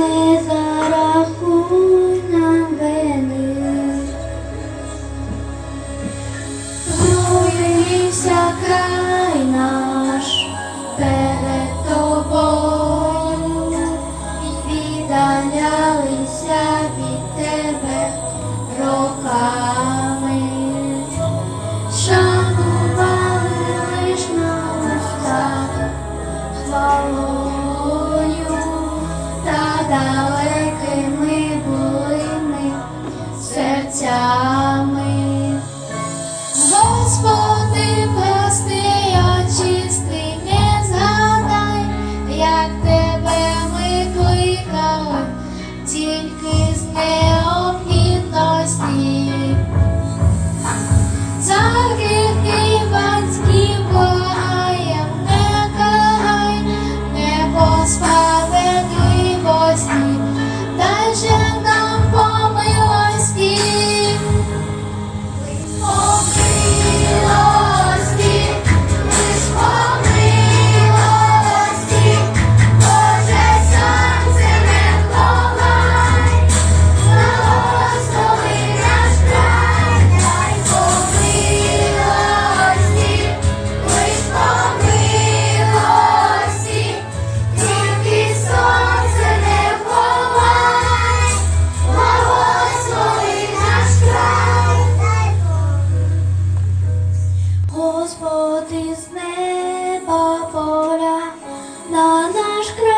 не зарахуй нам вини. Зруйнився край наш перед тобою, і віддалялися від тебе роками. Nos creemos.